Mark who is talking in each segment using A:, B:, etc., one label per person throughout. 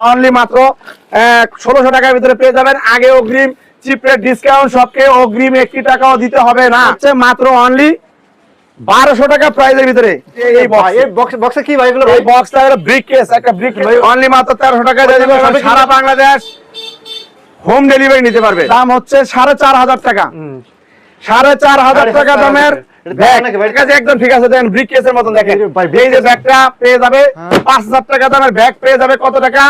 A: Only মাত্র ষোলোশো টাকার ভিতরে পেয়ে যাবেন। আগে অগ্রিম চিপের ডিসকাউন্ট সবকে অগ্রিম একটি টাকাও দিতে হবে না। হচ্ছে মাত্র অনলি বারোশো টাকা প্রাইজের ভিতরে। এই
B: বক্স কি ভাই এগুলো
A: এই বক্সটা হলো ব্রিক কেস একটা ব্রিক অনলি মাত্র তেরোশো টাকা দিয়ে দিবে সারা বাংলাদেশ হোম ডেলিভারি নিতে পারবে। দাম হচ্ছে সাড়ে চার হাজার টাকা। সাড়ে চার হাজার টাকা দামের
B: হাজার। এটা
A: ব্যাগ
B: দাম নাকি ভাই?
A: ঠিক আছে একদম ঠিক আছে দেখেন ব্রিক মতন দেখেন।
B: এই যে ভাই,
A: এই যে
B: briefcase।
A: ব্যাগটা পেয়ে যাবে। পাঁচ হাজার টাকা দামের ব্যাগ পেয়ে যাবে কত টাকা?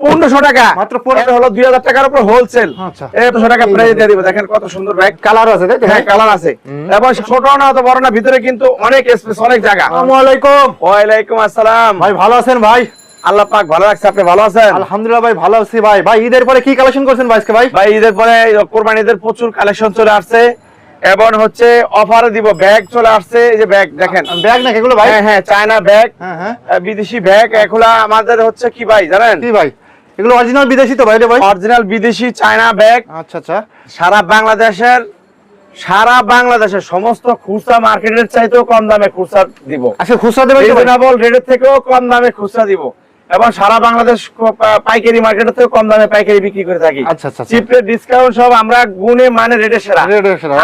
A: পনেরোশো টাকা।
B: মাত্র পনেরো-
A: হলো দুই হাজার টাকার উপর হোলসেল
B: আচ্ছা।
A: পনেরোশো টাকা প্রাইস দিয়ে দিবে দেখেন কত সুন্দর ব্যাগ
B: কালার আছে
A: হ্যাঁ কালার আছে। এবং ছোট না বড় না ভিতরে কিন্তু অনেক স্পেস অনেক জায়গা।
B: আসসালামু
A: ওয়ালাইকুম আসসালাম।
B: ভাই ভালো আছেন ভাই?
A: আল্লাহ পাক ভালো রাখছে আপনি ভালো আছেন?
B: আলহামদুলিল্লাহ ভাই ভালো আছি ভাই। ভাই ঈদের পরে কি কালেকশন করছেন ভাই ভাই?
A: ভাই ঈদের পরে কোরবানি ঈদের প্রচুর কালেকশন চলে আসছে। এবং হচ্ছে অফারে দিব ব্যাগ চলে আসছে এই যে ব্যাগ দেখেন।
B: ব্যাগ নাকি এগুলো ভাই?
A: হ্যাঁ হ্যাঁ চায়না ব্যাগ
B: হ্যাঁ হ্যাঁ।
A: বিদেশি ব্যাগ এগুলা আমাদের হচ্ছে কি ভাই জানেন?
B: কি ভাই? এগুলো অরিজিনাল বিদেশি তো ভাই রে ভাই?
A: অরিজিনাল বিদেশি চায়না ব্যাগ
B: আচ্ছা আচ্ছা।
A: সারা বাংলাদেশের সারা বাংলাদেশের সমস্ত খুচরা মার্কেটের চাইতেও কম দামে খুচরা দিব।
B: আচ্ছা খুচরা ভাই?
A: রেটের থেকেও কম দামে খুচরা দিব। এবং সারা বাংলাদেশ পাইকারি মার্কেটের থেকেও কম দামে পাইকারি বিক্রি করে থাকি।
B: আচ্ছা, আচ্ছা, আচ্ছা।
A: চিপের ডিসকাউন্ট সব আমরা গুণে মানে রেটে সেরা.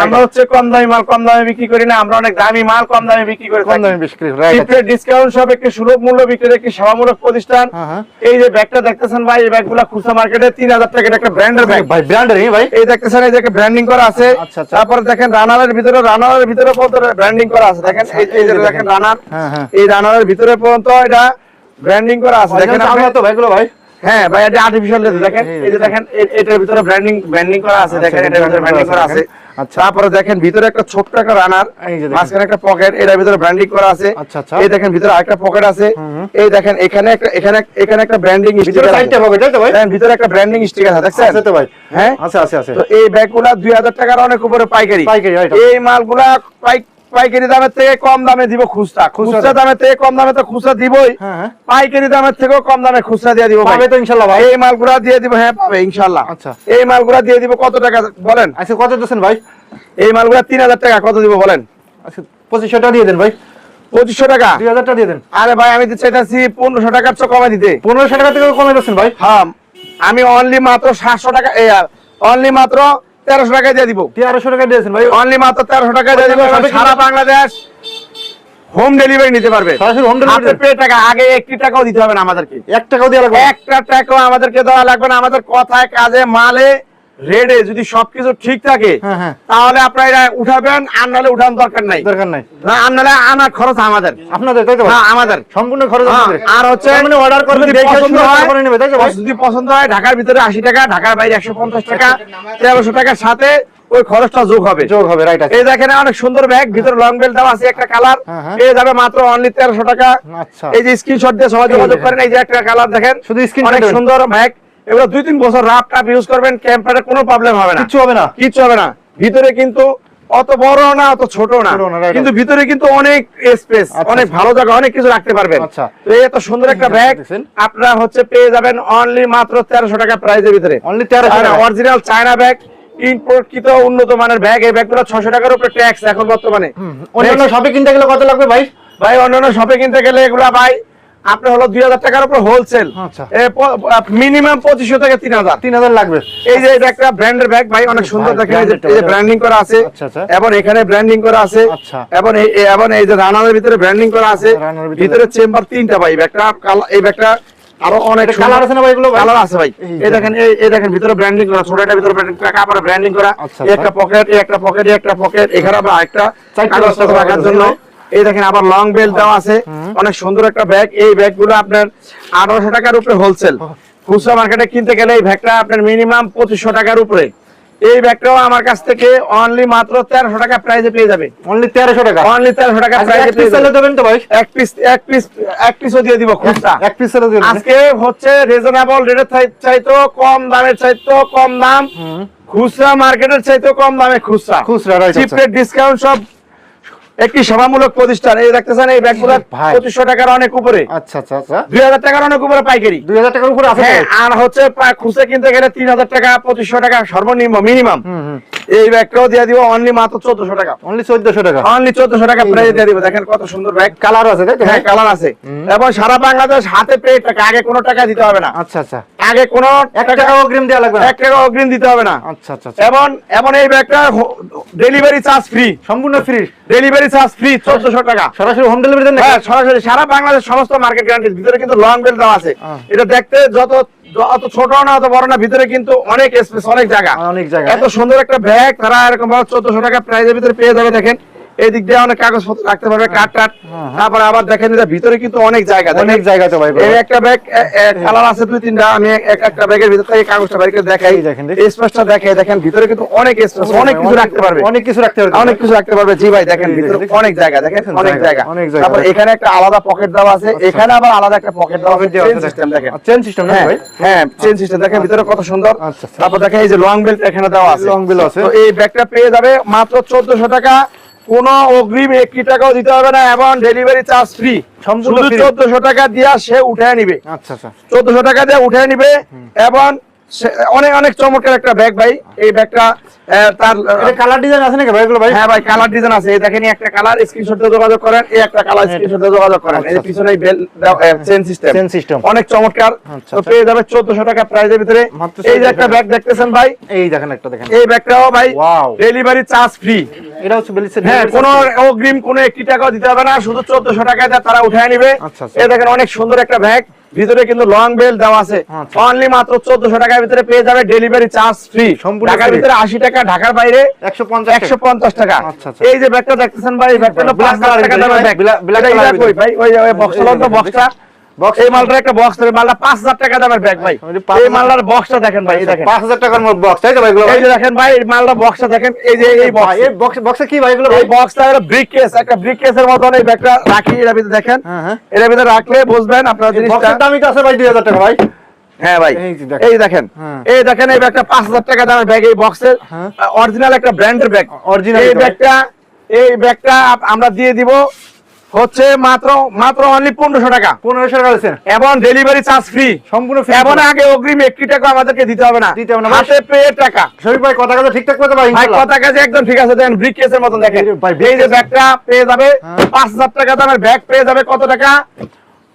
A: আমরা হচ্ছে কম দামি মাল কম দামে বিক্রি করি না আমরা অনেক দামি মাল কম দামে বিক্রি করে
B: কম দামে বিক্রি রাইট
A: চিপের ডিসকাউন্ট সব একটি সুলভ মূল্য বিক্রির একটি সেবামূলক প্রতিষ্ঠান।
B: হ্যাঁ, হ্যাঁ।
A: এই যে ব্যাগটা দেখতেছেন ভাই এই ব্যাগগুলা খুচরা মার্কেটে তিন হাজার টাকা এটা একটা ব্র্যান্ডের ব্যাগ
B: ভাই ব্র্যান্ডের ভাই।
A: এই দেখতেছেন এই যে ব্র্যান্ডিং করা আছে।
B: আচ্ছা, আচ্ছা।
A: তারপরে দেখেন রানারের ভিতরে রানারের ভিতরে পর্যন্ত ব্র্যান্ডিং করা আছে। দেখেন এই- যে দেখেন রানার
B: হ্যাঁ।
A: এই রানারের ভিতরে পর্যন্ত এটা ব্র্যান্ডিং করা আছে। দেখেন
B: আমরা তো ভাইগুলো ভাই?
A: হ্যাঁ ভাই এটা আর্টিফিশিয়াল লেদার দেখেন।
B: এই-
A: এই যে দেখেন এটার ভিতরে ব্র্যান্ডিং ব্র্যান্ডিং করা আছে
B: আচ্ছা,
A: দেখেন এটার ভিতরে ব্র্যান্ডিং করা আছে
B: আচ্ছা।
A: তারপরে দেখেন ভিতরে একটা ছোট্ট একটা রানার
B: এই যে
A: মাঝখানে একটা পকেট এটার ভিতরে ব্র্যান্ডিং করা আছে।
B: আচ্ছা, আচ্ছা।
A: এই দেখেন ভিতরে আরেকটা পকেট আছে। এই দেখেন এখানে একটা এখানে এখানে একটা ব্র্যান্ডিং
B: ভিতরে
A: স্টিকার
B: সাইডটা
A: আছে
B: হবে তাই তো ভাই?
A: ভিতরে একটা ব্র্যান্ডিং স্টিকার আছে দেখছেন?
B: আছে তো ভাই।
A: হ্যাঁ?
B: আচ্ছা আচ্ছা আচ্ছা
A: তো এই ব্যাগগুলা দুই হাজার টাকার অনেক উপরে পাইকারি।
B: পাইকারি,
A: এই মালগুলা পাই- পাইকারি দামের থেকে কম দামে দিব খুচরা।
B: খুচরা
A: দামের থেকে কম দামে তো খুচরা দিবই।
B: হ্যাঁ, হ্যাঁ।
A: পাইকারি দামের থেকেও কম দামে খুচরা দিয়ে দিব
B: পাবে তো ইনশাল্লাহ ভাই।
A: এই মালগুলা দিয়ে দিব হ্যাঁ পাবে ইনশাল্লাহ।
B: আচ্ছা।
A: এই মালগুলা দিয়ে দিব কত টাকা বলেন?
B: আচ্ছা কত দিচ্ছেন ভাই?
A: এই মালগুলা তিন হাজার টাকা কত দিব বলেন?
B: আচ্ছা পঁচিশশো টাকা দিয়ে দেন ভাই।
A: পঁচিশশো টাকা?
B: দুই হাজার টাকা দিয়ে দেন।
A: আরে ভাই আমি তো চাইতেছি পনেরোশো টাকার চেয়ে কমে দিতে।
B: পনেরোশো টাকা থেকে কমে দিচ্ছেন ভাই।
A: হ্যাঁ আমি অনলি মাত্র সাতশো টাকা অনলি মাত্র তেরোশো টাকায় দিয়ে দিব।
B: তেরোশো টাকা দিয়েছেন ভাই।
A: অনলি মাত্র তেরোশো টাকায় দিয়ে দিব। সারা বাংলাদেশ হোম ডেলিভারি নিতে পারবে।
B: সরাসরি হোম
A: হাতে টাকা আগে একটি টাকাও দিতে হবে না আমাদেরকে।
B: এক টাকাও দেওয়া লাগবে
A: একটা টাকাও আমাদেরকে দেওয়া লাগবে না। আমাদের কথায় কাজে মালে রেডে যদি সবকিছু ঠিক থাকে
B: হ্যাঁ, হ্যাঁ।
A: তাহলে আপনারা এটা উঠাবেন আর নাহলে উঠানোর দরকার নাই।
B: দরকার নাই।
A: না আর নাহলে আনার খরচ আমাদের।
B: আপনাদের তাই তো
A: হ্যাঁ আমাদের।
B: সম্পূর্ণ খরচ
A: হ্যাঁ,
B: আপনাদের
A: আর হচ্ছে
B: মানে অর্ডার করবেন দেখে শুনে তারপরে নেবে তাই তো
A: যদি পছন্দ হয় ঢাকার ভিতরে আশি টাকা ঢাকার বাইরে একশো পঞ্চাশ টাকা তেরোশো টাকার সাথে ওই খরচটা যোগ হবে।
B: যোগ হবে রাইট আছে।
A: এই দেখেন অনেক সুন্দর ব্যাগ ভিতরে লং বেল্ট দেওয়া আছে একটা কালার। পেয়ে যাবে মাত্র অনলি তেরোশো টাকা।
B: আচ্ছা।
A: এই যে স্ক্রিনশট দিয়ে সবাই যোগাযোগ। করেন এই যে একটা কালার দেখেন।
B: শুধু screenshot
A: অনেক সুন্দর ব্যাগ এগুলো দুই তিন বছর রাফ টাপ ইউজ করবেন ক্যাম্পারে কোনো প্রবলেম হবে না।
B: কিচ্ছু হবে না।
A: কিচ্ছু হবে না। ভিতরে কিন্তু অত বড় না অত ছোট না. কিন্তু ভিতরে কিন্তু অনেক স্পেস
B: আচ্ছা,
A: অনেক
B: আচ্ছা।
A: ভালো জায়গা অনেক কিছু রাখতে পারবেন।
B: আচ্ছা।
A: তো এই এত সুন্দর একটা ব্যাগ আপনারা হচ্ছে পেয়ে যাবেন অনলি মাত্র তেরোশো টাকা প্রাইজের ভিতরে।
B: অনলি তেরোশো
A: অরিজিনাল চায়না ব্যাগ ইম্পোর্টকৃত উন্নত মানের ব্যাগ এই ব্যাগগুলো ছশো টাকার উপরে ট্যাক্স এখন বর্তমানে।
B: অন্যান্য শপে কিনতে গেলে কত লাগবে ভাই?
A: ভাই অন্যান্য শপে কিনতে গেলে এগুলা ভাই আপনার হলো দুই হাজার টাকার উপর হোলসেল
B: আচ্ছা।
A: মিনিমাম পঁচিশশো থেকে তিন হাজার।
B: তিন হাজার লাগবে।
A: এই যে এটা একটা ব্র্যান্ডের ব্যাগ ভাই অনেক সুন্দর দেখেন এই যে- ব্র্যান্ডিং করা আছে।
B: আচ্ছা, আচ্ছা।
A: এবং এখানে ব্র্যান্ডিং করা আছে।
B: আচ্ছা।
A: এবং এবং এই যে রানারের ভিতরে ব্র্যান্ডিং করা আছে।
B: ভিতরে-
A: চেম্বার তিনটা ভাই ব্যাগটা এই ব্যাগটা আরও অনেক
B: colour আছে না ভাই এগুলো
A: কালার আছে ভাই।
B: এই
A: এই দেখেন এই এই দেখেন ভিতরে ব্র্যান্ডিং করা ছোটটা ভিতরে ব্র্যান্ডিং করা কাপড়ে ব্র্যান্ডিং করা।
B: আচ্ছা,
A: একটা পকেট একটা পকেট একটা পকেট এখানে আবার একটা কাগজ রাখার জন্য। এই দেখেন আবার লং বেল্ট দেওয়া আছে। অনেক সুন্দর একটা ব্যাগ এই ব্যাগগুলো আপনার আঠারোশো টাকার উপরে হোলসেল খুচরা মার্কেটে কিনতে গেলে এই ব্যাগটা আপনার মিনিমাম পঁচিশশো টাকার উপরে। এই ব্যাগটাও আমার কাছ থেকে অনলি মাত্র তেরোশো টাকা প্রাইজে পেয়ে যাবে।
B: অনলি তেরোশো টাকা?
A: অনলি তেরোশো টাকা প্রাইজে
B: এক
A: পেয়ে
B: দেবেন তো ভাই?
A: এক পিস এক পিস এক পিসও দিয়ে দিব খুচরা।
B: এক পিস
A: আজকে হচ্ছে রিজনেবল রেটের চাইতো কম দামের চাইতো কম দাম। খুচরা মার্কেটের চাইতো কম দামে খুচরা।
B: খুচরা,
A: চিপ
B: আচ্ছা।
A: ডিসকাউন্ট সব একটি সেবামূলক প্রতিষ্ঠান। এই দেখতেছেন এই ব্যাগগুলো। পঁচিশশো টাকার অনেক উপরে।
B: আচ্ছা আচ্ছা আচ্ছা।
A: দুই হাজার টাকার অনেক উপরে পাইকারি।
B: দুই হাজার টাকার উপরে আছে
A: হ্যাঁ আর হচ্ছে খুচরা কিনতে গেলে তিন হাজার টাকা পঁচিশশো টাকা সর্বনিম্ন মিনিমাম। এই ব্যাগটাও দিয়ে দিব অনলি মাত্র চোদ্দশো টাকা।
B: অনলি চোদ্দশো টাকা।
A: অনলি চোদ্দশো টাকা প্রাইস দিয়ে দিব। দেখেন কত সুন্দর ব্যাগ।
B: কালার আছে
A: হ্যাঁ কালার আছে। এবং সারা বাংলাদেশ হাতে পেয়ে টাকা আগে কোনো টাকা দিতে হবে না।
B: আচ্ছা আচ্ছা।
A: আগে কোনো
B: এক টাকা অগ্রিম দেওয়া লাগবে
A: এক টাকা অগ্রিম দিতে হবে না।
B: আচ্ছা আচ্ছা আচ্ছা।
A: এবং এবং এই ব্যাগটা ডেলিভারি চার্জ ফ্রি
B: সম্পূর্ণ ফ্রি
A: ডেলিভারি চার্জ ফ্রি চোদ্দশো টাকা।
B: সরাসরি হোম ডেলিভারি দেন
A: হ্যাঁ সরাসরি। সারা বাংলাদেশ সমস্ত মার্কেট গ্যারান্টি ভিতরে কিন্তু লং বেল দেওয়া আছে। এটা দেখতে যত অত ছোট না অত বড় না ভিতরে কিন্তু অনেক স্পেস অনেক জায়গা।
B: অনেক জায়গা।
A: এত সুন্দর একটা ব্যাগ তারা এরকম ভাবে চোদ্দশো টাকা প্রাইজের ভিতরে পেয়ে যাবে দেখেন। এই দিক দিয়ে অনেক কাগজপত্র রাখতে পারবে কাঠ টাট। তারপরে আবার দেখেন ভিতরে কিন্তু অনেক জায়গা
B: অনেক জায়গা তো ভাই
A: এই একটা ব্যাগ কালার আছে দুই তিনটা আমি এক একটা ব্যাগের ভিতর থেকে কাগজটা বের করে দেখাই।
B: দেখেন,
A: স্পেসটা দেখাই দেখেন ভিতরে কিন্তু অনেক স্পেস অনেক কিছু রাখতে পারবে।
B: অনেক কিছু রাখতে পারবে।
A: অনেক কিছু রাখতে পারবে। জি ভাই দেখেন ভিতরে অনেক জায়গা দেখেন অনেক
B: জায়গা।
A: তারপর এখানে একটা আলাদা পকেট দেওয়া আছে এখানে আবার আলাদা একটা পকেট দেওয়া আছে চেন সিস্টেম দেখেন।
B: চেন সিস্টেম না
A: হ্যাঁ
B: ভাই?
A: হ্যাঁ চেন সিস্টেম দেখেন ভিতরে কত সুন্দর।
B: আচ্ছা, আচ্ছা।
A: তারপর দেখেন এই যে লং বেল্ট এখানে দেওয়া আছে।
B: Long belt আছে।
A: তো এই ব্যাগটা পেয়ে যাবে মাত্র 1400 টাকা। কোনো অগ্রিম একটি টাকাও দিতে হবে না এবং ডেলিভারি চার্জ ফ্রি শুধু। 1400 টাকা দিয়া সে উঠায় নিবে।
B: আচ্ছা আচ্ছা।
A: চোদ্দশো টাকা দিয়ে উঠে নিবে এবং অনেক অনেক চমৎকার একটা ব্যাগ ভাই। এই ব্যাগটা তার
B: এটা কালার ডিজাইন আছে নাকি ভাই এগুলো ভাই?
A: হ্যাঁ ভাই কালার ডিজাইন আছে। এই দেখেন একটা কালার স্ক্রিনশট যোগাযোগ করেন এই একটা কালার স্ক্রিনশট যোগাযোগ করেন। এই পিছনে belt chain system
B: chain system
A: অনেক চমৎকার।
B: আচ্ছা,
A: তো
B: আচ্ছা।
A: পেয়ে যাবে 1400 টাকা প্রাইজের ভিতরে। এই যে একটা ব্যাগ দেখতেছেন ভাই।
B: এই দেখেন একটা দেখেন।
A: এই ব্যাগটাও ভাই. ডেলিভারি চার্জ ফ্রি
B: এটা হচ্ছে বেলিসের
A: হ্যাঁ কোনো অগ্রিম কোনো একটি টাকাও দিতে হবে না। শুধু 1400 টাকা দিয়ে তারা উঠায় নিবে।
B: আচ্ছা।
A: এই দেখেন অনেক সুন্দর একটা ব্যাগ ভিতরে কিন্তু লং বেল দেওয়া আছে।
B: আচ্ছা।
A: অনলি মাত্র চোদ্দশো টাকার ভিতরে পেয়ে যাবে ডেলিভারি চার্জ ফ্রি ঢাকার ভিতরে 80 টাকা ঢাকার বাইরে
B: একশো পঞ্চাশ
A: একশো পঞ্চাশ টাকা।
B: আচ্ছা, আচ্ছা।
A: এই যে ব্যাগটা দেখতেছেন ভাই ব্যাগটা টাকা দামের ব্যাগ। ইরাক
B: ভিতরে।
A: ভাই? ওই বক্স বক্সটা এই মালটার একটা বক্স মালটা পাঁচ হাজার টাকা দামের ব্যাগ ভাই। এই মালটার বক্সটা দেখেন ভাই দেখেন।
B: পাঁচ হাজার টাকার মতো বক্স তাই তো ভাই
A: এই যে দেখেন ভাই বক্সটা দেখেন এই যে এই বক্স
B: এই বক্স বক্সে কি ভাই এগুলো
A: এই বক্সটা একটা ব্রিক কেস একটা ব্রিক কেসের মতন এই ব্যাগটা রাখি এর ভিতরে দেখেন।
B: হ্যাঁ, হ্যাঁ।
A: এর ভিতরে রাখলে বুঝবেন আপনারা জিনিসটা।
B: দামই তো আছে ভাই দুই হাজার টাকা ভাই।
A: হ্যাঁ ভাই
B: এই দেখেন।
A: এই দেখেন।
B: হ্যাঁ।
A: এই ব্যাগটা পাঁচ হাজার টাকা দামের ব্যাগ এই বক্সের। অরিজিনাল একটা ব্র্যান্ডের ব্যাগ
B: Original
A: এই ব্যাগটা এই ব্যাগটা আমরা দিয়ে দিব হচ্ছে মাত্র মাত্র অনলি পনেরোশো টাকা।
B: পনেরোশো টাকা হচ্ছে
A: এবং ডেলিভারি চার্জ ফ্রি
B: সম্পূর্ণ ফ্রি
A: এবং আগে অগ্রিম একটি টাকা আমাদেরকে দিতে হবে না।
B: দিতে হবে না, মাসে
A: হাতে পেয়ে টাকা।
B: শরীফ ভাই কথা কথা ঠিকঠাক করতে পারি ভাই
A: ভাই কথা কাজে একদম ঠিক আছে দেখেন ব্রিক কেসের মতন দেখেন।
B: যে
A: এই যে ব্যাগটা পেয়ে যাবে
B: হ্যাঁ।
A: পাঁচ হাজার টাকা দামের ব্যাগ পেয়ে যাবে কত টাকা?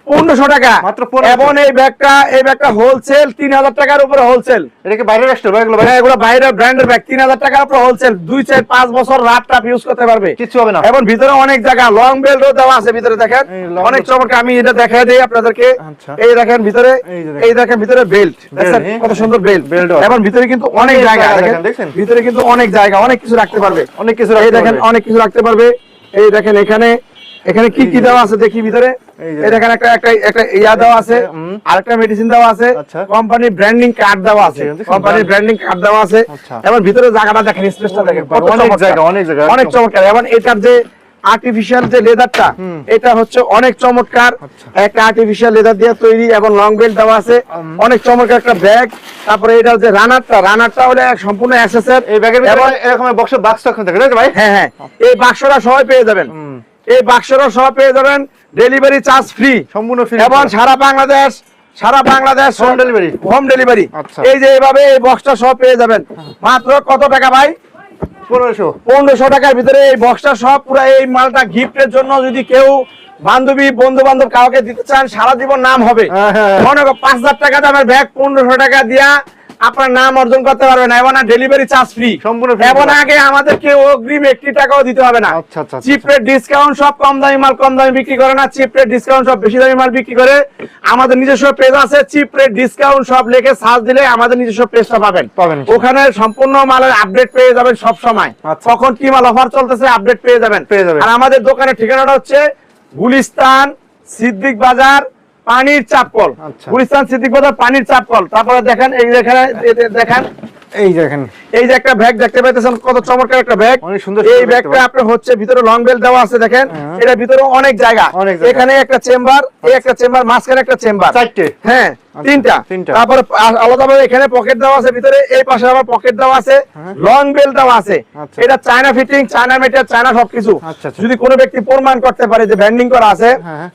A: পনেরোশো টাকা।
B: মাত্র
A: এবং এই ব্যাগটা এই ব্যাগটা হোলসেল তিন হাজার টাকার উপরে হোলসেল
B: এটা কি বাইরের রাষ্ট্র এগুলো
A: হ্যাঁ এগুলো বাইরের ব্র্যান্ডের ব্যাগ তিন হাজার টাকার উপরে হোলসেল দুই চার পাঁচ বছর রাত টাপ ইউজ করতে পারবে।
B: কিচ্ছু হবে না।
A: এবং ভিতরে অনেক জায়গা লং বেল্টও দেওয়া আছে ভিতরে দেখেন। অনেক। চমৎকার আমি এটা দেখাই দিই আপনাদেরকে।
B: আচ্ছা।
A: এই দেখেন ভিতরে
B: এই দেখেন।
A: ভিতরে বেল্ট দেখেন। কত সুন্দর বেল্ট
B: বেল্ট
A: এবং ভিতরে কিন্তু অনেক জায়গা দেখেন ভিতরে কিন্তু অনেক জায়গা অনেক কিছু রাখতে পারবে।
B: অনেক কিছু
A: এই দেখেন। অনেক কিছু রাখতে পারবে। এই দেখেন এখানে এখানে কি কি দেওয়া আছে দেখি ভিতরে? দেখেন একটা একটা একটা ইয়া দেওয়া আছে আরেকটা মেডিসিন দেওয়া আছে
B: আচ্ছা।
A: কোম্পানির ব্র্যান্ডিং কার্ড দেওয়া আছে
B: দেখছেন, দেখছেন?
A: কোম্পানির ব্র্যান্ডিং কার্ড দেওয়া আছে।
B: আচ্ছা।
A: এবং ভিতরে জায়গাটা দেখেন স্পেসটা দেখেন।
B: অনেক
A: চমৎকার।
B: জায়গা, অনেক জায়গা,
A: অনেক চমৎকার। এবং এটার যে আর্টিফিশিয়াল যে লেদারটা এটা হচ্ছে অনেক চমৎকার।
B: আচ্ছা।
A: একটা আর্টিফিশিয়াল লেদার দিয়ে তৈরি এবং লং বেল্ট দেওয়া আছে। অনেক চমৎকার একটা ব্যাগ তারপরে এটার যে রানারটা রানারটা হলো সম্পূর্ণ এসএসএর
B: এই ব্যাগের ভিতরে এরকম বক্সের বাক্স রাখতে থাকে ভাই?
A: হ্যাঁ হ্যাঁ। এই বাক্সটা সবাই পেয়ে যাবেন। এই বাক্সটা সবাই পেয়ে যাবেন ডেলিভারি চার্জ ফ্রি
B: সম্পূর্ণ ফ্রি
A: এবং সারা বাংলাদেশ সারা Bangladesh
B: home delivery
A: home delivery. এই যে এইভাবে এই বক্সটা সব পেয়ে যাবেন। মাত্র কত টাকা ভাই?
B: পনেরোশো।
A: পনেরোশো টাকার ভিতরে এই বক্সটা সব পুরো এই মালটা গিফটের জন্য যদি কেউ বান্ধবী বন্ধু বান্ধব কাউকে দিতে চান সারা জীবন নাম হবে।
B: হ্যাঁ, হ্যাঁ।
A: মনে পাঁচ হাজার টাকা দামের ব্যাগ পনেরোশো টাকা দিয়া আপনার নাম অর্জন করতে পারবেন এবং ডেলিভারি চার্জ ফ্রি
B: সম্পূর্ণ।
A: এবং আগে আমাদেরকে অগ্রিম একটি টাকাও দিতে হবে না
B: আচ্ছা, আচ্ছা, আচ্ছা।
A: চিপ রেট ডিসকাউন্ট সব কম দামি মাল কম দামি বিক্রি করে না চিপ রেট ডিসকাউন্ট সব বেশি দামি মাল বিক্রি করে আমাদের নিজস্ব পেজ আছে চিপ রেট ডিসকাউন্ট সব লিখে সার্চ দিলে আমাদের নিজস্ব পেজটা পাবেন
B: পাবেন।
A: ওখানে সম্পূর্ণ মালের আপডেট পেয়ে যাবেন সব সময়
B: আচ্ছা।
A: কখন কি মাল অফার চলতেছে আপডেট পেয়ে যাবেন
B: পেয়ে যাবেন।
A: আর আমাদের দোকানের ঠিকানাটা হচ্ছে গুলিস্তান সিদ্দিক বাজার পানির চাপকল।
B: আচ্ছা।
A: গুলিস্তান সিদ্দিক বাজার পানির চাপকল। তারপরে দেখেন এই যেখানে দেখেন।
B: এই দেখেন।
A: এই যে একটা ব্যাগ দেখতে পাইতেছেন কত চমৎকার একটা ব্যাগ।
B: অনেক সুন্দর
A: এই ব্যাগটা আপনার হচ্ছে ভিতরে লং বেল দেওয়া আছে দেখেন।
B: হ্যাঁ।
A: এটা ভিতরে অনেক জায়গা। এখানে একটা চেম্বার এই একটা চেম্বার মাঝখানে একটা চেম্বার।
B: চারটে।
A: হ্যাঁ তিনটা।
B: তিনটা।
A: তারপরে আলাদাভাবে এখানে পকেট দেওয়া আছে ভিতরে এই পাশে আবার পকেট দেওয়া আছে।
B: হ্যাঁ।
A: লং বেল দেওয়া আছে।
B: আচ্ছা।
A: এটা চায়না ফিটিং চায়না মেটার চায়না সবকিছু।
B: আচ্ছা, আচ্ছা।
A: যদি কোনো ব্যক্তি প্রমাণ করতে পারে যে ব্যান্ডিং করা আছে
B: হ্যাঁ।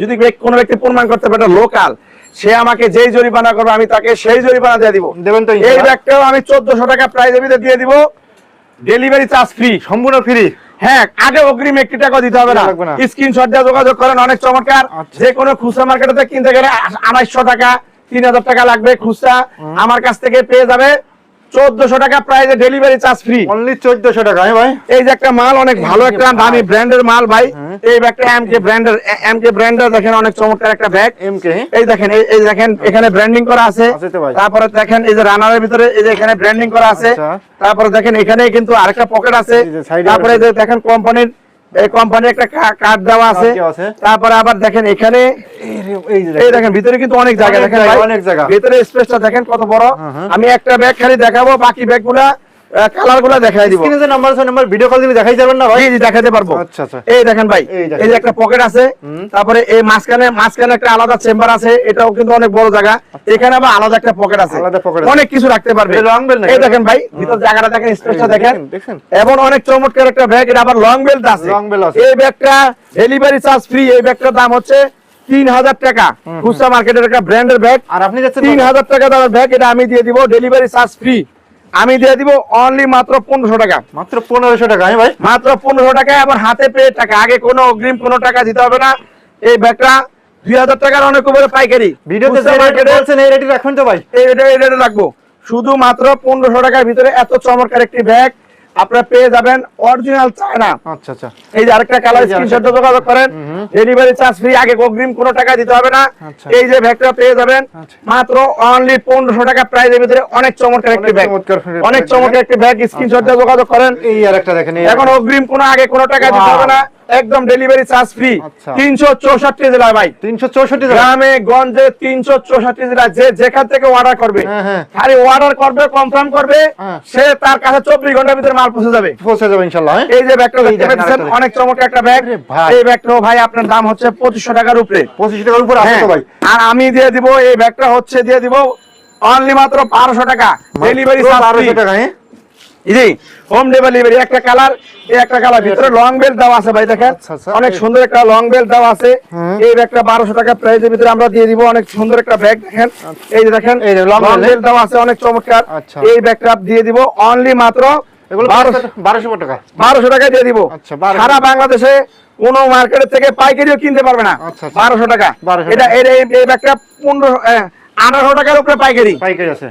A: যদি কোনো ব্যক্তি প্রমাণ করতে পারে লোকাল সে আমাকে যেই জরিমানা করবে আমি তাকে সেই জরিমানা দিয়ে দিব।
B: দেবেন তো
A: এই ব্যাগটাও আমি চোদ্দশো টাকা ভিতরে দিয়ে দিব। ডেলিভারি চার্জ ফ্রি
B: সম্পূর্ণ ফ্রি
A: হ্যাঁ আগে অগ্রিম একটি টাকা দিতে হবে না। স্ক্রিনশট দিয়ে যোগাযোগ করেন অনেক চমৎকার।
B: আচ্ছা।
A: যে কোনো খুচরা মার্কেটে কিনতে গেলে আড়াইশো টাকা তিন হাজার টাকা লাগবে খুচরা। আমার কাছ থেকে পেয়ে যাবে। চোদ্দশো টাকা প্রাইসে ডেলিভারি চার্জ ফ্রি
B: অনলি 1400 টাকা হ্যাঁ ভাই।
A: এই যে একটা মাল অনেক ভালো একটা দামি ব্র্যান্ডের মাল ভাই।
B: হ্যাঁ।
A: এই ব্যাগটা এমকে ব্র্যান্ডের এমকে ব্র্যান্ডের দেখেন অনেক চমৎকার একটা ব্যাগ।
B: এমকে
A: এই দেখেন এই- দেখেন এখানে ব্র্যান্ডিং করা আছে। তারপরে দেখেন এই যে রানারের ভিতরে এই যে এখানে ব্র্যান্ডিং করা আছে।
B: আচ্ছা।
A: তারপরে দেখেন এখানে কিন্তু আরেকটা পকেট আছে। তারপরে দেখেন কোম্পানির এই কোম্পানির একটা কার্ড দেওয়া আছে। তারপরে আবার দেখেন এখানে
B: এই
A: দেখেন। ভিতরে কিন্তু অনেক জায়গা দেখেন
B: অনেক জায়গা।
A: ভিতরে স্পেসটা দেখেন কত বড়।
B: হ্যাঁ, হ্যাঁ।
A: আমি একটা ব্যাগ খালি দেখাবো বাকি ব্যাগগুলা কালারগুলা দেখাই দিব।
B: স্ক্রিনে যে নাম্বার আছে নাম্বার ভিডিও কল দিলে দেখাই যাবেন না ভাই?
A: জি জি দেখাতে পারব।
B: আচ্ছা, আচ্ছা।
A: এই দেখেন ভাই
B: এই
A: যে একটা পকেট আছে তারপরে এই মাঝখানে মাঝখানে একটা আলাদা চেম্বার আছে এটাও কিন্তু অনেক বড় জায়গা। এখানে আবার আলাদা একটা পকেট আছে।
B: আলাদা pocket
A: অনেক কিছু রাখতে পারবে।
B: এটা long bell
A: এই দেখেন ভাই ভিতর জায়গাটা দেখেন স্পেসটা দেখেন
B: দেখেন, দেখেন।
A: এবং অনেক চমৎকার একটা ব্যাগ এটা আবার লং বেল্ট আছে। এই ব্যাগটা ডেলিভারি চার্জ ফ্রি এই ব্যাগটার দাম হচ্ছে তিন হাজার টাকা খুচরা মার্কেটের একটা ব্র্যান্ডের ব্যাগ
B: আর আপনি
A: তিন হাজার টাকা দামের ব্যাগ এটা আমি দিয়ে দিব ডেলিভারি চার্জ ফ্রি আমি দিয়ে দিব অনলি মাত্র পনেরোশো টাকা।
B: মাত্র পনেরোশো টাকা হ্যাঁ ভাই?
A: মাত্র পনেরোশো টাকা এবার হাতে পেয়ে টাকা। আগে কোনো অগ্রিম কোনো টাকা দিতে হবে না। এই ব্যাগটা দুই হাজার টাকার অনেক উপরে পাইকারি।
B: ভিডিওতে এই রেটে রাখবেন তো ভাই।
A: এই রেটে রাখব শুধুমাত্র পনেরোশো টাকার ভিতরে এত চমৎকার একটি ব্যাগ। আপনারা পেয়ে যাবেন অরিজিনাল চায়না।
B: আচ্ছা আচ্ছা।
A: এই যে আরেকটা কালার। স্ক্রিনশট যোগাযোগ করেন। ডেলিভারি চার্জ ফ্রি আগে অগ্রিম কোনো টাকা দিতে হবে না।
B: আচ্ছা।
A: এই যে ব্যাগটা পেয়ে যাবেন।
B: আচ্ছা।
A: মাত্র অনলি পনেরোশো টাকা প্রাইজের ভিতরে অনেক চমৎকার একটি ব্যাগ অনেক চমৎকার একটি ব্যাগ স্ক্রিনশট দিয়ে যোগাযোগ করেন।
B: এই আরেকটা দেখেন
A: এখন অগ্রিম কোনো আগে কোনো টাকা দিতে হবে না। একদম ডেলিভারি চার্জ ফ্রি। তিনশো চৌষট্টি জেলায় ভাই।
B: তিনশো চৌষট্টি
A: গ্রামে গঞ্জে তিনশো চৌষট্টি জেলা যে যেখান থেকে অর্ডার করবে
B: হ্যাঁ, হ্যাঁ।
A: খালি অর্ডার করবে কনফার্ম করবে
B: হ্যাঁ।
A: সে তার কাছে চব্বিশ ঘণ্টার ভিতরে মাল পৌঁছে যাবে।
B: পৌঁছে যাবে ইনশাল্লাহ
A: এই যে ব্যাগটা অনেক চমৎকার একটা ব্যাগ। এই ব্যাগটাও ভাই আপনার দাম হচ্ছে পঁচিশশো টাকার উপরে।
B: পঁচিশ টাকার উপর আছে ভাই।
A: আর আমি দিয়ে দিব এই ব্যাগটা হচ্ছে দিয়ে দিব অনলি মাত্র বারোশো টাকা। ডেলিভারি
B: বারোশো টাকা হ্যাঁ।
A: জি হোম ডেলিভারি একটা কালার একটা কালার ভিতরে লং বেল্ট দেওয়া আছে ভাই দেখেন।
B: আচ্ছা, আচ্ছা।
A: অনেক সুন্দর একটা লং বেল্ট দেওয়া আছে। এই ব্যাগটা বারোশো টাকা প্রাইসের ভিতরে আমরা দিয়ে দিব। অনেক সুন্দর একটা ব্যাগ দেখেন। এই যে দেখেন
B: এই যে long
A: লং বেল্ট দেওয়া আছে অনেক চমৎকার। এই ব্যাগটা দিয়ে দিব অনলি মাত্র বারোশো
B: বারোশো টাকা
A: বারোশো টাকা। দিয়ে দিব।
B: 1200
A: সারা বাংলাদেশে কোন মার্কেটের থেকে পাইকারিও কিনতে পারবে না।
B: আচ্ছা।
A: বারোশো টাকা। এটা এই ব্যাগটা পনেরো আঠারো টাকার উপরে পাইকারি।
B: পাইকারি আছে।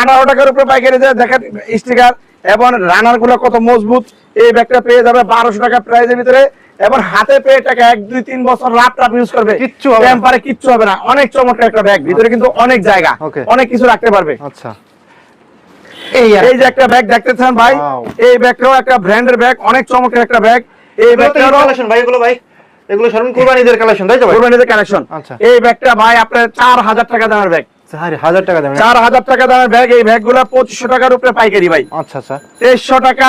A: আঠারো টাকার উপরে পাইকারি দেখেন স্টিকার এবং রানারগুলো কত মজবুত এই ব্যাগটা পেয়ে যাবে বারোশো টাকা প্রাইজের ভিতরে। এবং হাতে পেয়ে টাকা এক দুই তিন বছর রাত রাত ইউজ করবে।
B: কিচ্ছু হবে
A: টেম্পারে কিচ্ছু হবে না। অনেক চমৎকার একটা ব্যাগ ভিতরে কিন্তু অনেক জায়গা। অনেক কিছু রাখতে পারবে।
B: আচ্ছা। এই আর
A: যে একটা ব্যাগ দেখতেছেন ভাই এই ব্যাগটাও একটা ব্র্যান্ডের ব্যাগ অনেক চমৎকার একটা ব্যাগ এই
B: কালেকশন ভাই এগুলো ভাই এগুলো সরুন কুরবানিদের কালেকশন তাই তো ভাই?
A: কোরবানিতে কানেকশন
B: আচ্ছা।
A: এই ব্যাগটা ভাই আপনার চার হাজার টাকা দামের ব্যাগ
B: হাজার টাকা দেবেন
A: চার হাজার টাকা দামের ব্যাগ এই ব্যাগ পঁচিশশো টাকার উপরে পাইকারি ভাই।
B: আচ্ছা আচ্ছা।
A: তেইশশো টাকা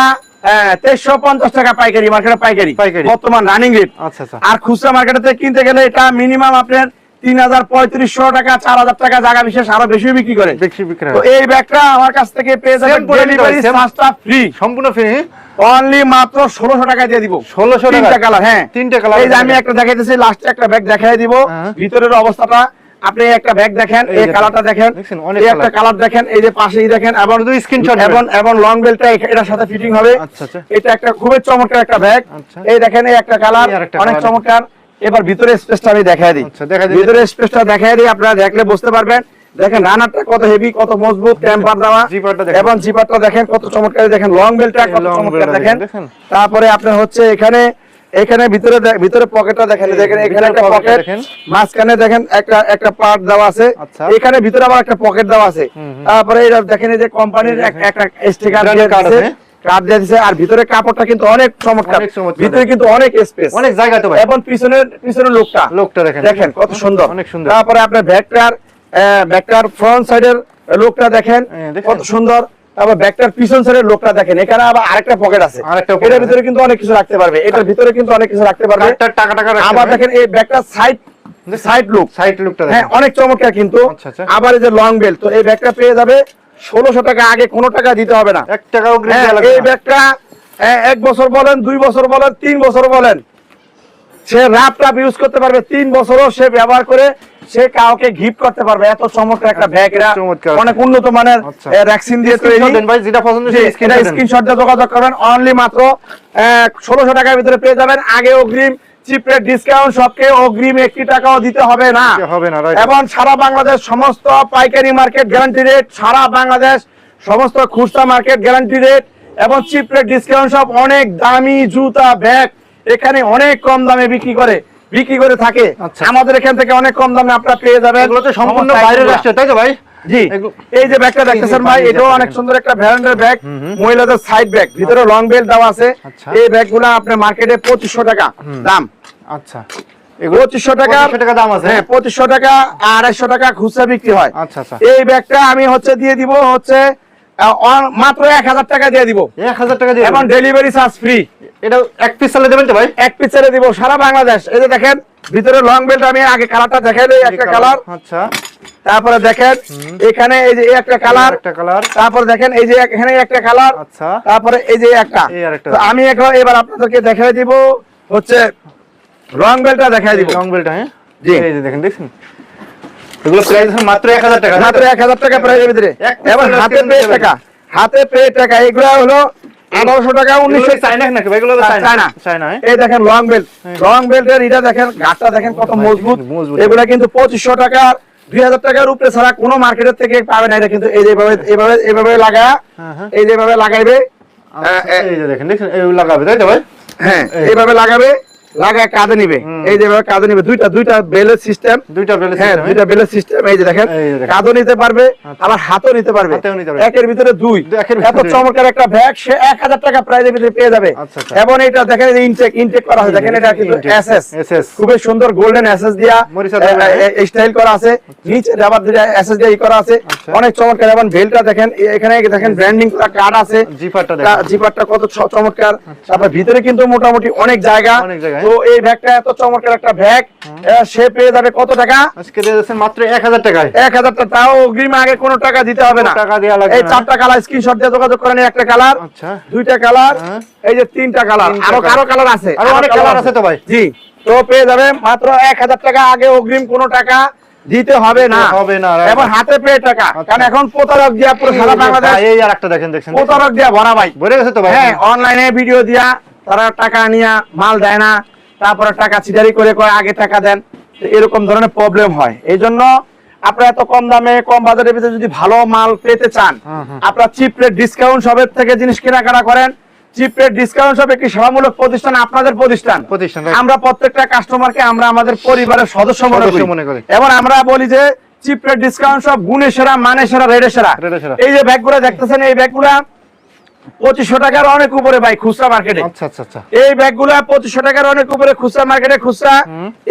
A: তেইশশো পঞ্চাশ টাকা পাইকারি মার্কেটে পাইকারি।
B: পাইকারি।
A: বর্তমান রানিং রেট
B: আচ্ছা আচ্ছা।
A: আর খুচরা মার্কেটে কিনতে গেলে এটা মিনিমাম আপনার তিন হাজার পঁয়ত্রিশশো টাকা চার হাজার টাকা জায়গা বিশেষ আরও বেশি বিক্রি করে। তো এই ব্যাগটা আমার কাছ থেকে পেয়ে যাবেন
B: Same করে নিতে
A: ডেলিভারি চার্জটা ফ্রি
B: সম্পূর্ণ ফ্রি
A: অনলি মাত্র ষোলোশো টাকা দিয়ে দিব।
B: 1600 টাকা?
A: তিনটা কালার হ্যাঁ।
B: তিনটা colour
A: এই যে আমি একটা দেখাইতেছি লাস্টে একটা ব্যাগ দেখাই দিব।
B: হ্যাঁ।
A: ভিতরের অবস্থাটা আপনি একটা ব্যাগ দেখেন
B: এই।
A: কালারটা দেখেন এই একটা কালার দেখেন এই যে পাশেই দেখেন এবং
B: screenshot নেবেন।
A: এবং এবং লং বেলটা এটার সাথে ফিটিং হবে
B: আচ্ছা, আচ্ছা।
A: এটা একটা খুবই চমৎকার একটা ব্যাগ
B: আচ্ছা।
A: এই দেখেন এই একটা কালার অনেক চমৎকার এবার ভিতরে স্পেসটা আমি দেখাই দিই। ভিতরে স্পেসটা দেখাই দিই আপনারা দেখলে বুঝতে পারবেন দেখেন রানারটা কত হেভি কত মজবুত টেম্পার দেওয়া। এবং জিপারটা দেখেন কত চমৎকার দেখেন লং বেলটা কত চমৎকার দেখেন। তারপরে আপনার হচ্ছে এখানে এখানে ভিতরে ভিতরে পকেটটা দেখেন দেখেন এখানে একটা পকেট। মাঝখানে দেখেন একটা একটা পার্ট দেওয়া আছে।
B: আচ্ছা।
A: এখানে ভিতরে আবার একটা পকেট দেওয়া আছে। তারপরে এটা দেখেন এই যে কোম্পানির একটা স্টিকার
B: আছে।
A: কার্ড দিয়ে দিয়েছে আর ভিতরে কাপড়টা কিন্তু অনেক চমৎকার। ভিতরে কিন্তু অনেক স্পেস
B: অনেক জায়গা তো ভাই।
A: এবং পিছনের পিছনের লোকটা
B: লোকটা দেখেন।
A: দেখেন কত সুন্দর।
B: অনেক সুন্দর।
A: তারপরে আপনার ব্যাগটার ব্যাগটার ফ্রন্ট সাইডের লোকটা দেখেন। কত সুন্দর। তারপর ব্যাগটার পিছন সাইডের লোকটা দেখেন এখানে আবার আরেকটা পকেট আছে। এটার ভিতরে কিন্তু অনেক কিছু রাখতে পারবে। এটার ভিতরে কিন্তু অনেক কিছু রাখতে পারবে।
B: টাকা টাকা
A: আবার দেখেন এই ব্যাগটার সাইড সাইড লুক
B: সাইড লুকটা
A: হ্যাঁ অনেক চমৎকার কিন্তু।
B: আচ্ছা, আচ্ছা।
A: আবার এই যে লং বেল তো এই ব্যাগটা পেয়ে যাবে ষোলোশো টাকা আগে কোনো টাকা দিতে হবে না।
B: এক টাকাও
A: হ্যাঁ, এই ব্যাগটা এক বছর বলেন দুই বছর বলেন তিন বছর বলেন। সে রাপ টাপ ইউজ করতে পারবে তিন বছরও সে ব্যবহার করে সে কাউকে গিফট করতে পারবে। এত চমৎকার একটা ব্যাগ অনেক উন্নত মানের
B: আচ্ছা।
A: ভ্যাকসিন দিয়ে তৈরি।
B: ভাই যেটা পছন্দ সেই
A: এটা
B: স্ক্রিনশট
A: দিয়ে যোগাযোগ করবেন। অনলি মাত্র ষোলোশো টাকার ভিতরে পেয়ে যাবেন। আগে অগ্রিম চিপের ডিসকাউন্ট সবকে অগ্রিম একটি টাকাও দিতে হবে না।
B: হবে না
A: এবং সারা বাংলাদেশ সমস্ত পাইকারি মার্কেট গ্যারান্টি রেট সারা বাংলাদেশ সমস্ত খুচরা মার্কেট গ্যারান্টি রেট এবং চিপ রেট ডিসকাউন্ট সব অনেক দামি জুতা ব্যাগ এখানে অনেক কম দামে বিক্রি করে বিক্রি করে থাকে।
B: আচ্ছা।
A: আমাদের এখান থেকে অনেক কম দামে আপনারা পেয়ে যাবেন।
B: এগুলো তো সম্পূর্ণ বাইরের রাষ্ট্র তাই তো ভাই?
A: জি। এই যে ব্যাগটা দেখতেছেন ভাই এটাও অনেক সুন্দর একটা ব্র্যান্ডের ব্যাগ মহিলাদের সাইড ব্যাগ ভিতরে লং বেল্ট দেওয়া আছে।
B: আচ্ছা।
A: এই ব্যাগগুলো আপনার মার্কেটে পঁচিশশো টাকা দাম।
B: আচ্ছা।
A: পঁচিশশো টাকা
B: টাকা দাম আছে?
A: হ্যাঁ পঁচিশশো টাকা আড়াইশো টাকা খুচরা বিক্রি হয়।
B: আচ্ছা আচ্ছা।
A: এই ব্যাগটা আমি হচ্ছে দিয়ে দিব হচ্ছে মাত্র এক হাজার টাকা দিয়ে দিব।
B: এক হাজার টাকা দিয়ে
A: এবং ডেলিভারি চার্জ ফ্রি
B: এটা এক পিস চালে দেবেন তো ভাই?
A: এক পিচারে দিব সারা বাংলাদেশ। এই যে দেখেন ভিতরে লং বেল্ট আমি আগে কালারটা দেখাই দিই একটা কালার
B: আচ্ছা।
A: তারপরে দেখেন এখানে এই যে একটা কালার
B: একটা কালার
A: তারপর দেখেন এই যে এখানে একটা কালার
B: আচ্ছা।
A: তারপরে এই যে একটা।
B: এই আরেকটা।
A: তো আমি এখন এবার আপনাদেরকে দেখাই দিব হচ্ছে লং বেল্টটা দেখাই দিব।
B: লং বেল্ট হ্যাঁ?
A: জি।
B: এই যে দেখেন দেখছেন? এগুলো প্রাইস মাত্র টাকা
A: মাত্র এক হাজার টাকা প্রাইজের ভিতরে। এবার হাতে পেয়ে টাকা। হাতে পেয়ে টাকা এগুলো হলো আঠারোশো টাকা উনিশশো
B: উনিশশো নাকি এগুলো তো চায়না
A: চায়না।
B: চায়না?
A: এই দেখেন লং বেল্ট লং বেল্টের এটা দেখেন গাছটা দেখেন কত মজবুত। এগুলা কিন্তু পঁচিশশো টাকা দুই হাজার টাকার উপরে ছাড়া কোনো মার্কেটের থেকে পাবে না এটা কিন্তু এই যে এভাবে এভাবে এভাবে লাগা
B: হ্যাঁ, হ্যাঁ।
A: এই যে এভাবে লাগাইবে।
B: আচ্ছা, এই যে দেখেন দেখছেন? এই লাগাবে তাই তো ভাই?
A: হ্যাঁ এইভাবে লাগাবে। লাগায় কাঁধে নিবে। এই যে কাঁধে নিবে। দুইটা দুইটা বেলের সিস্টেম
B: দুইটা বেলে
A: হ্যাঁ দুইটা বেলের সিস্টেম এই যে দেখেন
B: এই যে দেখেন।
A: কাঁধও নিতে পারবে
B: আচ্ছা।
A: আবার হাতও নিতে পারবে।
B: হাতেও নিতে পারবে।
A: একের ভিতরে দুই। এত চমৎকার একটা ব্যাগ সে এক হাজার টাকা প্রাইজের ভিতরে পেয়ে যাবে।
B: আচ্ছা, আচ্ছা।
A: এবং এটা দেখেন ইনটেক ইনটেক করা আছে দেখেন এটা কিন্তু এসএস খুবই সুন্দর গোল্ডেন এসএস দিয়া স্টাইল করা আছে। নিচে আবার দুইটা এসএস দিয়ে করা আছে।
B: আচ্ছা।
A: অনেক চমৎকার। এবং বেলটা দেখেন এখানে দেখেন ব্র্যান্ডিং করা কার্ড আছে।
B: জিপারটা
A: জিপারটা কত চমৎকার। তারপর ভিতরে কিন্তু মোটামুটি অনেক জায়গা।
B: অনেক জায়গা,
A: তো এই ব্যাগটা এত চমৎকার একটা ব্যাগ সে পেয়ে যাবে কত টাকা?
B: আজকে দিয়ে মাত্র টাকায়।
A: টাকা। তাও অগ্রিম আগে কোনো টাকা দিতে হবে না।
B: টাকা দেয়া লাগবে
A: এই চারটা কালার স্ক্রিনশট দিয়ে যোগাযোগ করেন। একটা কালার
B: আচ্ছা।
A: দুইটা কালার
B: হ্যাঁ।
A: এই যে তিনটা কালার।
B: আরও
A: কারও কালার আছে?
B: আরও অনেক colour আছে? তো ভাই।
A: জি। তো পেয়ে যাবে মাত্র এক হাজার টাকা। আগে অগ্রিম কোনো টাকা দিতে হবে না।
B: হবে না.
A: এবার হাতে পেয়ে টাকা।
B: আচ্ছা।
A: কারণ এখন প্রতারক দিয়া পুরো সারা বাংলাদেশ
B: এই আর একটা দেখেন দেখছেন
A: প্রতারক দিয়া ভরা ভাই।
B: ভরে গেছে তো ভাই।
A: হ্যাঁ অনলাইনে ভিডিও দিয়া তারা টাকা নিয়ে মাল দেয় না তারপরে টাকা চিটারি করে কয় আগে টাকা দেন। এরকম ধরনের প্রবলেম হয়। এই জন্য আপনারা এত কম দামে কম বাজারের ভিতরে যদি ভালো মাল পেতে চান
B: হুম, হুম।
A: আপনারা চিপ রেট ডিসকাউন্ট সবের থেকে জিনিস কেনাকাটা করেন। চিপ রেট ডিসকাউন্ট সব একটি সেবামূলক প্রতিষ্ঠান আপনাদের প্রতিষ্ঠান। আমরা প্রত্যেকটা কাস্টমারকে আমরা আমাদের পরিবারের সদস্য মনে করি। এবং আমরা বলি যে চিপ রেট ডিসকাউন্ট সব গুণে সেরা মানে সেরা রেডে সেরা। এই যে ব্যাগগুলো দেখতেছেন এই ব্যাগগুলা পঁচিশশো টাকার অনেক উপরে ভাই খুচরা মার্কেটে
B: আচ্ছা আচ্ছা আচ্ছা।
A: এই ব্যাগগুলা পঁচিশশো টাকার অনেক উপরে খুচরা মার্কেটে খুচরা।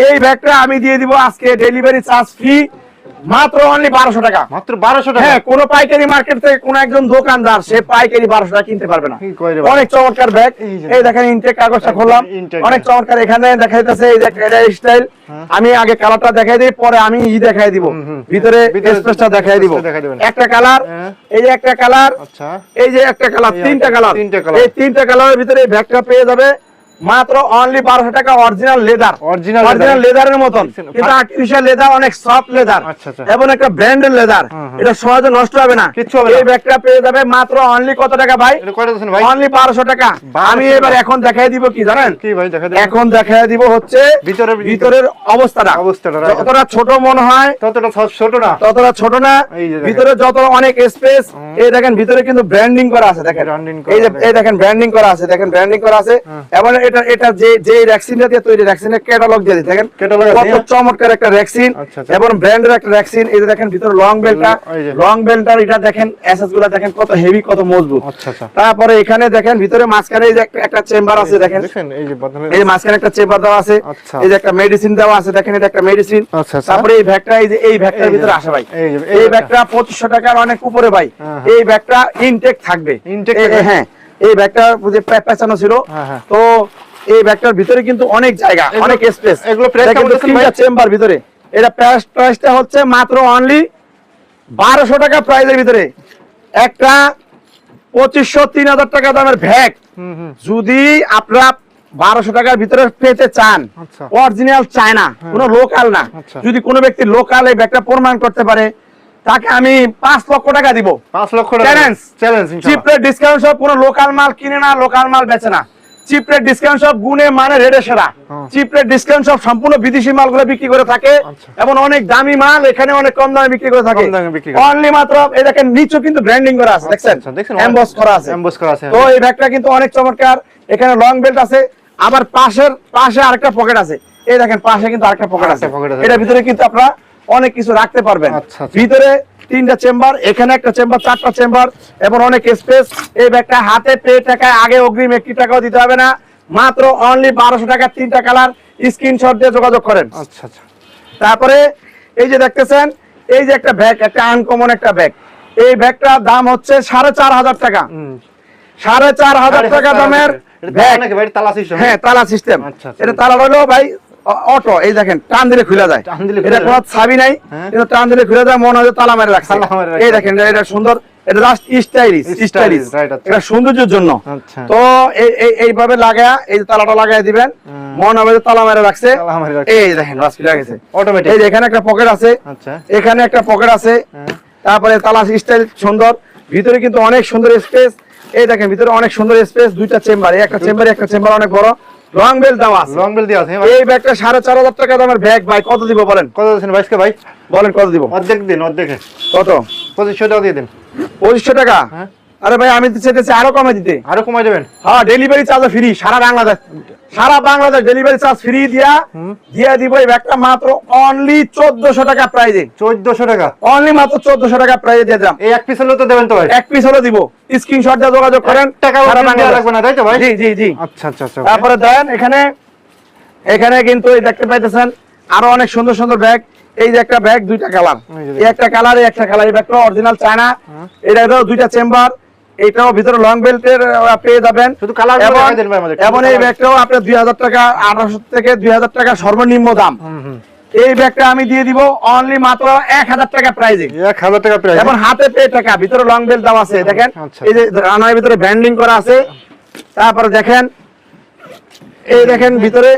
A: এই ব্যাগটা আমি দিয়ে দিব আজকে ডেলিভারি চার্জ ফ্রি মাত্র অনলি বারোশো টাকা।
B: মাত্র বারোশো টাকা?
A: হ্যাঁ কোন পাইকারি মার্কেট থেকে কোন একজন দোকানদার সে পাইকারি বারোশো টাকা কিনতে পারবে না।
B: কি কয় রে ভাই?
A: অনেক চমৎকার ব্যাগ
B: এই
A: দেখেন ইনটেক কাগজটা খুললাম। অনেক চমৎকার এখানে দেখাইতেছে এই যে এটা স্টাইল আমি আগে কালারটা দেখাই দিই পরে আমি ই দেখাই দিব। ভিতরে স্পেসটা দেখাই দিব। একটা কালার
B: হ্যাঁ।
A: এই যে একটা কালার
B: আচ্ছা।
A: এই যে একটা কালার তিনটা কালার। এই তিনটা কালারের ভিতরে এই ব্যাগটা পেয়ে যাবে। মাত্র অনলি বারোশো টাকা অরিজিনাল লেদার
B: Original
A: অরিজিনাল লেদারের মতন। কিন্তু আর্টিফিশিয়াল লেদার অনেক সফট লেদার
B: আচ্ছা, আচ্ছা।
A: এবং একটা ব্র্যান্ডের লেদার। এটা সহজে নষ্ট হবে না।
B: কিচ্ছু হবে
A: এই ব্যাগটা পেয়ে যাবে মাত্র অনলি কত টাকা ভাই? অনলি বারোশো টাকা। আমি এবার এখন দেখাই দিব কি জানেন?
B: কি ভাই দেখা
A: এখন দেখাই দিব হচ্ছে
B: ভিতরের
A: ভিতরের অবস্থাটা।
B: অবস্থাটা,
A: যতটা ছোট মনে হয়
B: ততটা ছোট না।
A: ততটা ছোট না। ভিতরে যত অনেক স্পেস এই দেখেন ভিতরে কিন্তু ব্র্যান্ডিং করা আছে দেখেন। এই
B: দেখেন।
A: ব্র্যান্ডিং করা আছে দেখেন ব্র্যান্ডিং করা আছে। এবং এটা এটা যে যে ভ্যাকসিনটা দিয়ে তৈরি ভ্যাকসিনের ক্যাটালগ দিয়ে দেখেন কত
B: হ্যাঁ?
A: চমৎকার একটা ভ্যাকসিন
B: আচ্ছা, আচ্ছা।
A: এবং ব্র্যান্ডের একটা ভ্যাকসিন এই যে দেখেন ভিতরে লং বেলটা লং বেলটার এটা দেখেন এসএসগুলা দেখেন কত হেভি কত মজবুত
B: আচ্ছা
A: তারপরে এখানে দেখেন ভিতরে মাঝখানে এই যে একটা- চেম্বার আছে দেখেন
B: এই
A: মাঝখানে একটা চেম্বার দেওয়া আছে। এই যে একটা মেডিসিন দেওয়া আছে দেখেন এটা একটা মেডিসিন। তারপরে এই ব্যাগটা এই যে এই ব্যাগটার ভিতরে আসে ভাই
B: এই ব্যাগটা।
A: পঁচিশশো টাকার অনেক উপরে ভাই
B: হ্যাঁ, হ্যাঁ।
A: এই ব্যাগটা ইনটেক থাকবে
B: থাকবে?
A: হ্যাঁ এই ব্যাগটা যে পেঁচানো ছিল
B: হ্যাঁ, হ্যাঁ।
A: তো এই ব্যাগটার ভিতরে কিন্তু অনেক জায়গা অনেক স্পেস
B: এগুলো?
A: চেম্বার ভিতরে এটা প্রাইস প্রাইসটা হচ্ছে মাত্র অনলি বারোশো টাকা প্রাইসের ভিতরে একটা পঁচিশশো তিন হাজার টাকা দামের ভ্যাগ যদি আপনারা বারোশো টাকার ভিতরে পেতে চান
B: আচ্ছা।
A: অরিজিনাল চায়না কোনো লোকাল না
B: আচ্ছা।
A: যদি কোনো ব্যক্তি লোকাল এই ব্যাগটা প্রমাণ করতে পারে তাকে আমি পাঁচ লক্ষ টাকা দিব।
B: পাঁচ লক্ষ
A: challenge
B: challenge
A: cheap rate discount সব কোনো লোকাল মাল কিনে না লোকাল মাল বেচে না। চিপ রেট ডিসকাউন্ট সব গুণে মানে রেটে সেরা। চিপ রেট ডিসকাউন্ট সব সম্পূর্ণ বিদেশি মালগুলো বিক্রি করে থাকে
B: আচ্ছা।
A: এবং অনেক দামি মাল এখানে অনেক কম দামে বিক্রি করে থাকে। অনলি মাত্র এই দেখেন নিচু কিন্তু ব্র্যান্ডিং করা আছে দেখছেন?
B: আচ্ছা,
A: এমবস করা আছে।
B: এমবস করা আছে।
A: তো এই ব্যাগটা কিন্তু অনেক চমৎকার। এখানে লং বেল্ট আছে আবার পাশের পাশে আরেকটা পকেট আছে। এই দেখেন পাশে কিন্তু আরেকটা পকেট আছে। এটার ভিতরে কিন্তু আপনারা অনেক কিছু রাখতে পারবেন।
B: আচ্ছা, আচ্ছা।
A: ভিতরে তিনটা চেম্বার এখানে একটা চেম্বার চারটা চেম্বার এবং অনেক স্পেস এই ব্যাগটা হাতে পে টাকায় আগে অগ্রিম একটি টাকাও দিতে হবে না। মাত্র অনলি বারোশো টাকা তিনটা কালার স্ক্রিনশট দিয়ে যোগাযোগ করেন।
B: আচ্ছা আচ্ছা।
A: তারপরে এই যে দেখতেছেন এই যে একটা ব্যাগ একটা আনকমন একটা ব্যাগ এই ব্যাগটার দাম হচ্ছে সাড়ে চার হাজার টাকা। সাড়ে চার হাজার টাকা দামের ব্যাগ
B: ভাই? তালা সিস্টেম
A: হ্যাঁ তালা সিস্টেম। এটা তালা হলো ভাই অটো এই দেখেন টান দিলে খুলে যায়
B: টান দিলে খুলে
A: এটা কোনো ছাবি নাই
B: হ্যাঁ।
A: কিন্তু টান দিলে খুলে যায় মনে হয় তালা মেরে রাখছে। এই দেখেন এটা- সুন্দর এটা জাস্ট স্টাইলিশ স্টাইলিশ। এটা সৌন্দর্যের জন্য। তো এই এই এইভাবে লাগায়া এই তালাটা লাগাই দিবেন
B: হুম।
A: হবে তালা মেরে রাখছে
B: তালা মেরে রাখছে।
A: এই দেখেন বাস খুলে গেছে
B: অটোমেটিক
A: এই এখানে একটা পকেট আছে
B: আচ্ছা
A: এখানে একটা পকেট আছে
B: হ্যাঁ।
A: তারপরে তালা স্টাইল সুন্দর ভিতরে কিন্তু অনেক সুন্দর স্পেস এই দেখেন ভিতরে অনেক সুন্দর স্পেস দুইটা চেম্বার একটা চেম্বার একটা চেম্বার অনেক বড় লং বেল দেওয়া আছে।
B: লং বেল দেওয়া আছে
A: এই ব্যাগটা সাড়ে চার হাজার টাকা দামের ব্যাগ ভাই কত দিব বলেন?
B: কত দিচ্ছেন ভাইসকে ভাই?
A: বলেন কত দিব?
B: অর্ধেক দিন অর্ধেক।
A: কত?
B: পঁচিশশো টাকা দিয়ে দিন।
A: পঁচিশশো টাকা?
B: হ্যাঁ।
A: আরে ভাই আমি তো চাইতেছি আরও কমে দিতে।
B: আরও কমাই দেবেন?
A: হ্যাঁ ডেলিভারি চার্জ ফ্রি সারা বাংলাদেশ। সারা বাংলাদেশ ডেলিভারি চার্জ ফ্রি দিয়া দিয়ে দিব এই ব্যাগটা মাত্র অনলি চোদ্দশো টাকা প্রাইজে
B: চোদ্দশো টাকা?
A: অনলি মাত্র চোদ্দশো টাকা প্রাইজে দিয়ে দিলাম।
B: এই এক পিস হলেও তো দেবেন তো ভাই?
A: এক পিস হলে দিব। স্ক্রিনশট দিয়ে যোগাযোগ করেন।
B: টাকা
A: সারা বাংলাদেশ।
B: লাগবে না তাই তো ভাই?
A: জি জি জি।
B: আচ্ছা আচ্ছা আচ্ছা
A: তারপরে দেন এখানে এখানে কিন্তু এই দেখতে পাইতেছেন আরও অনেক সুন্দর সুন্দর ব্যাগ। এই যে একটা ব্যাগ দুইটা কালার।
B: এই
A: একটা কালার এই একটা কালার। এই ব্যাগটা অরিজিনাল চায়না এটা হলো দুইটা চেম্বার এটাও ভিতরে লং বেল্টের পেয়ে যাবেন।
B: শুধু কালার
A: এবং- এই ব্যাগটাও আপনার দুই হাজার টাকা আঠারোশো থেকে দুই হাজার টাকা সর্বনিম্ন দাম। এই ব্যাগটা আমি দিয়ে দিব অনলি মাত্র এক হাজার টাকা প্রাইজে
B: এক হাজার টাকা প্রাইজ
A: এখন হাতে পেয়ে টাকা ভিতরে লং বেল্ট দাম আছে দেখেন।
B: আচ্ছা।
A: এই যে রানার ভিতরে ব্যান্ডিং করা আছে। তারপরে দেখেন এই দেখেন ভিতরে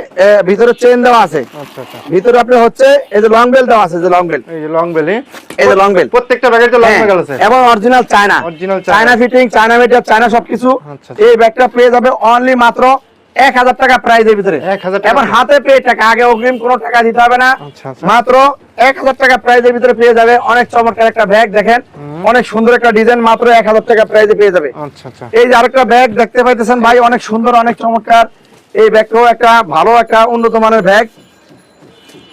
A: ভিতরে চেন দেওয়া আছে।
B: আচ্ছা আচ্ছা
A: ভিতরে আপনি হচ্ছে এই যে লং বেল্ট দেওয়া আছে যে লং বেল্ট
B: এই যে লং বেল
A: এই যে লং বেল্ট
B: প্রত্যেকটা ব্যাগের তো লং বেল আছে।
A: এবং original China
B: Original
A: China fitting China metre China সবকিছু।
B: আচ্ছা।
A: এই ব্যাগটা পেয়ে যাবে অনলি মাত্র এক হাজার টাকা প্রাইজের ভিতরে। এবার হাতে পেয়ে টাকা আগে অগ্রিম কোনো টাকা দিতে হবে না।
B: আচ্ছা, আচ্ছা।
A: মাত্র এক হাজার টাকা প্রাইজের ভিতরে পেয়ে যাবে। অনেক চমৎকার একটা ব্যাগ দেখেন। অনেক সুন্দর একটা ডিজাইন মাত্র এক হাজার টাকা প্রাইজে পেয়ে যাবে।
B: আচ্ছা আচ্ছা।
A: এই যে আরেকটা ব্যাগ দেখতে পাইতেছেন ভাই অনেক সুন্দর অনেক চমৎকার। এই ব্যাগটাও একটা ভালো একটা উন্নত মানের ব্যাগ।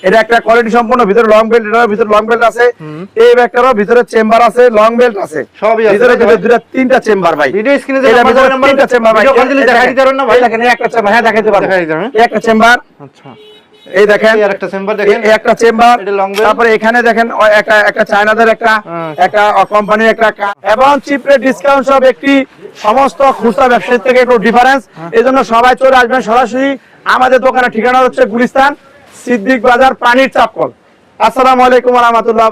A: এটা একটা কোয়ালিটি সম্পূর্ণ ভিতরে লং বেল্ট এটার ভিতরে লং বেল্ট আছে। এই ব্যাগটারও ভিতরে চেম্বার আছে লং বেল্ট আছে।
B: সবই আছে,
A: ভিতরে দুটো তিনটা চেম্বার ভাই।
B: ভিডিও স্ক্রিনে যে নাম্বার নাম্বার
A: তিনটা চেম্বার ভাই।
B: দেখাই দিতে পারবেন না ভাই।
A: দেখেন একটা চেম্বার হ্যাঁ দেখাইতে
B: পারো পারবেন।
A: একটা চেম্বার
B: আচ্ছা।
A: এই দেখেন
B: একটা চেম্বার দেখেন
A: একটা চেম্বার। তারপরে এখানে দেখেন একটা একটা চায়নাদের একটা
B: হ্যাঁ।
A: একটা কোম্পানির একটা এবং চিপ রেট ডিসকাউন্ট সব একটি সমস্ত খুচরা ব্যবসায়ী থেকে একটু ডিফারেন্স এই জন্য সবাই চলে আসবেন সরাসরি। আমাদের দোকানের ঠিকানা হচ্ছে গুলিস্তান সিদ্দিক বাজার পানির চাপকল। আসসালামু আলাইকুম রহমতুল্লাহ।